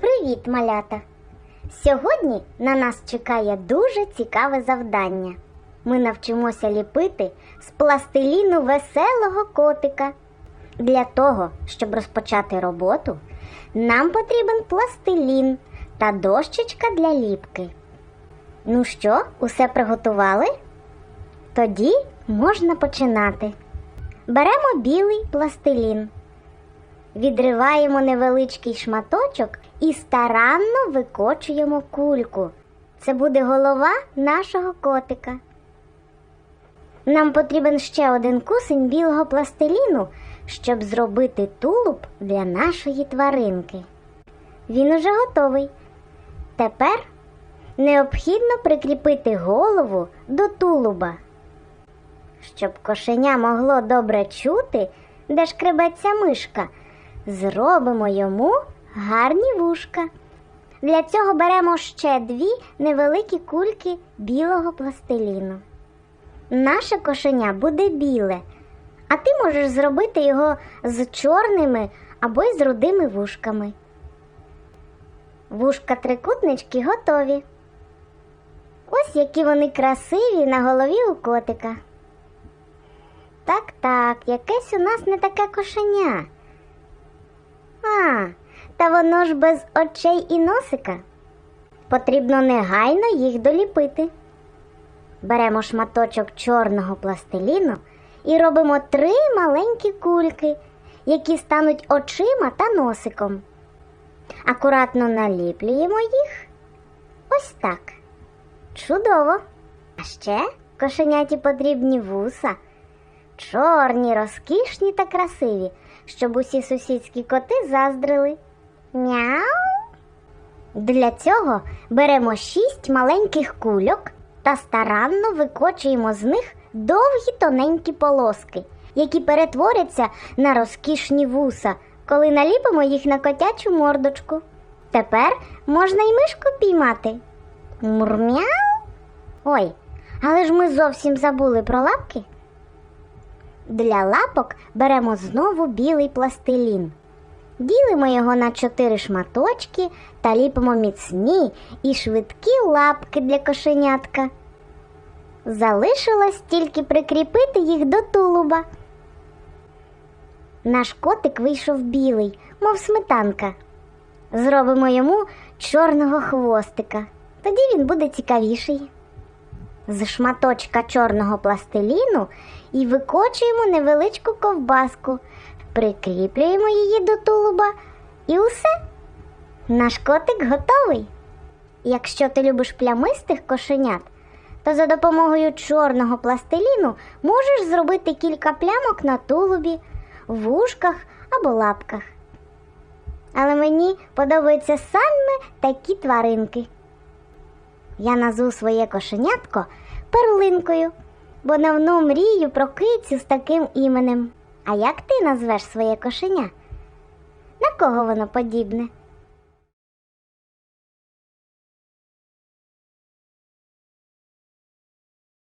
Привіт, малята! Сьогодні на нас чекає дуже цікаве завдання. Ми навчимося ліпити з пластиліну веселого котика. Для того, щоб розпочати роботу, нам потрібен пластилін та дощечка для ліпки. Ну що, усе приготували? Тоді можна починати. Беремо білий пластилін. Відриваємо невеличкий шматочок і старанно викочуємо кульку. Це буде голова нашого котика. Нам потрібен ще один кусень білого пластиліну, щоб зробити тулуб для нашої тваринки. Він уже готовий. Тепер необхідно прикріпити голову до тулуба. Щоб кошеня могло добре чути, де шкребеться мишка, зробимо йому гарні вушка. Для цього беремо ще дві невеликі кульки білого пластиліну. Наше кошеня буде біле, а ти можеш зробити його з чорними або й з рудими вушками. Вушка трикутнички готові. Ось які вони красиві на голові у котика. Так, так, якесь у нас не таке кошеня. Та воно ж без очей і носика. Потрібно негайно їх доліпити. Беремо шматочок чорного пластиліну і робимо три маленькі кульки, які стануть очима та носиком. Акуратно наліплюємо їх. Ось так. Чудово. А ще кошеняті потрібні вуса. Чорні, розкішні та красиві, щоб усі сусідські коти заздрили. Мяу. Для цього беремо шість маленьких кульок та старанно викочуємо з них довгі тоненькі полоски, які перетворяться на розкішні вуса, коли наліпимо їх на котячу мордочку. Тепер можна й мишку піймати. Мурмяу. Ой, але ж ми зовсім забули про лапки. Для лапок беремо знову білий пластилін. Ділимо його на чотири шматочки та ліпимо міцні і швидкі лапки для кошенятка. Залишилось тільки прикріпити їх до тулуба. Наш котик вийшов білий, мов сметанка. Зробимо йому чорного хвостика. Тоді він буде цікавіший. З шматочка чорного пластиліну і викочуємо невеличку ковбаску, прикріплюємо її до тулуба і усе. Наш котик готовий. Якщо ти любиш плямистих кошенят, то за допомогою чорного пластиліну можеш зробити кілька плямок на тулубі, вушках або лапках. Але мені подобаються саме такі тваринки. Я назву своє кошенятко перлинкою, бо давно мрію про кицю з таким іменем. А як ти назвеш своє кошеня? На кого воно подібне?